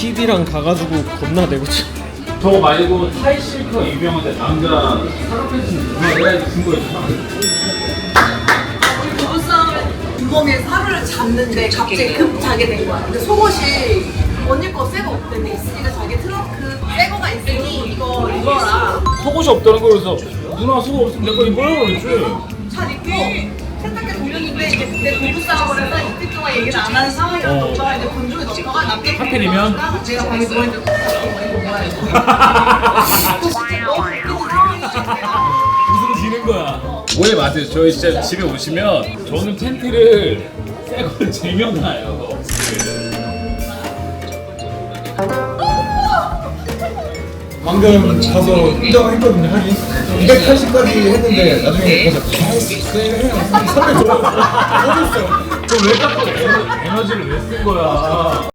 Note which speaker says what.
Speaker 1: PD랑 가가지고 겁나 내고 치.
Speaker 2: 저거 말고 타이 실크가 유명한데 남자 사각 팬츠는 누가 내가 준 거였잖아.
Speaker 3: 부부싸움에 주범이 사료를 잡는데 갑자기 급 자게 된 거야. 근데 속옷이 언니 거 새거 없대는데 있으니까 자기 트렁크 새거가 있으니 이거 입어라.
Speaker 2: 속옷이 없다는 거여서 누나 속옷 없으면 내거 입어요 그랬지.
Speaker 3: 잘 입고 세탁기 돌렸는데 이제 그때 부부싸움을 해서 이틀 동안 얘기를 안 하는
Speaker 2: 어.
Speaker 3: 오
Speaker 2: 하필이면? 웃음 지는 거야. 오해 마세요. 저희 진짜 집에 오시면 저는 팬티를 새걸 쟁여놔요.
Speaker 4: 방금 가서 인정했거든요 하긴 280까지 했는데 나중에 가서 선배 어딨어
Speaker 2: 그럼 왜 자꾸 에너지를 왜 쓴 거야?